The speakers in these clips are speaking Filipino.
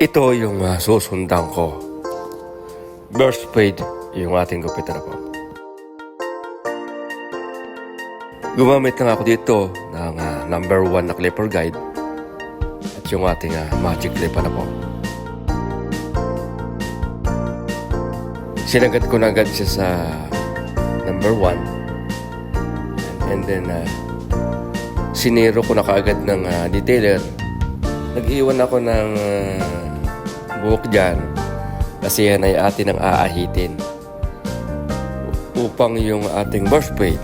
Ito yung uh, susundan ko. Burst fade yung ating gupitan na po. Gumamit lang ako dito ng ah, number one na clipper guide at yung ating ah, magic clipper na po. Sinagat ko na agad siya sa number one and then uh, siniro ko na kaagad ng ah, detailer nag-iwan ako ng ah, buhok dyan kasi yan ay atin ang aahitin upang yung ating burst fade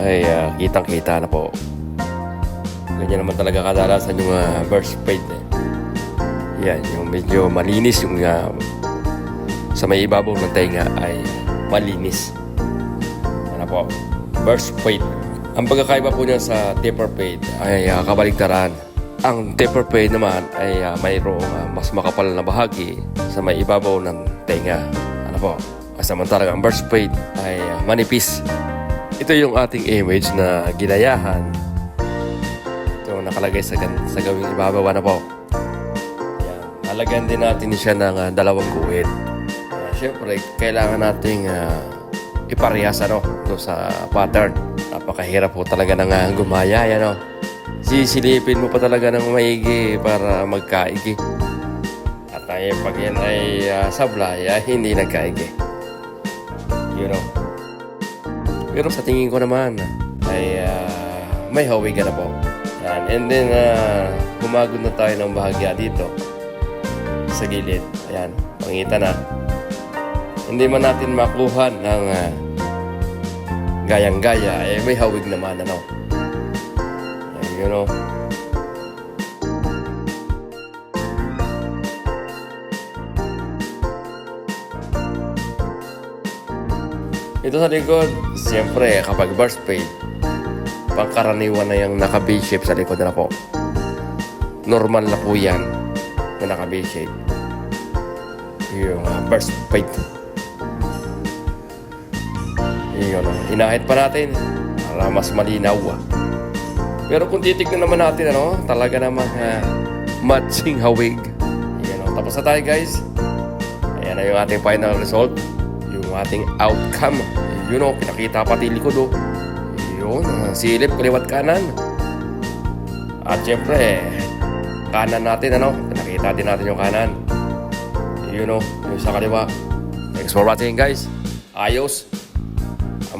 ay ah, kitang-kita na po. Ganyan naman talaga kadalasan yung uh, burst fade. Eh. Yan, yung medyo malinis yung ah, sa may ibabaw ng tenga ay malinis. Ano po? Fade. Ang pagkakaiba po niya sa taper fade ay uh, kabaligtaran. Ang taper fade naman ay uh, mayroong ah, mas makapal na bahagi sa may ibabaw ng tenga. Ano po? Samantalang ang burst fade ay ah, manipis. Ito yung ating image na ginayahan. Ito nakalagay sa, sa gawing ibabaw na po. Yan. Halagyan din natin siya ng ah, dalawang guhit. Uh, Siyempre, kailangan nating ah, iparehas ano, ito sa pattern. Napakahirap po talaga ng ah, gumaya. Yan, oh. Sisilipin mo pa talaga ng maigi para magkaigi. At ay, pag yan ay ah, sablay, ay hindi nagkaigi. You know. Pero sa tingin ko naman ay ah, may hawig na po. Yan. And then uh, humagod na tayo ng bahagya dito sa gilid. Ayan, pangita na. Hindi man natin makuha ng ah, gayang-gaya, eh may hawig naman ano. You know. Ito sa likod, siyempre kapag fade, pangkaraniwan na yung naka V-shape sa likod na po. Normal na po yan na naka V-shape. Yung uh, burst fade. Yun, uh, inahit pa natin para mas malinaw. ah. Pero kung titignan naman natin, ano, talaga namang uh, matching hawig. Yan, oh. Tapos na tayo guys. Ayan na yung ating final result. Yung ating outcome. Yun o, pinakita pati likod o. Yun, ah, silip, kaliwat kanan. At syempre, kanan natin ano, pinakita din natin yung kanan. Yun o, yung sa kaliwa. Thanks for watching guys. Ayos.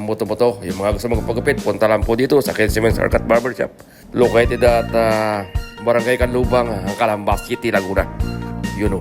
Buto-buto. Yung mga gusto magpagupit, punta lang po dito sa Kensimen's Haircut Barbershop. Located at ah, Barangay Kanlubang, ang Calambas City, Laguna. Yun o.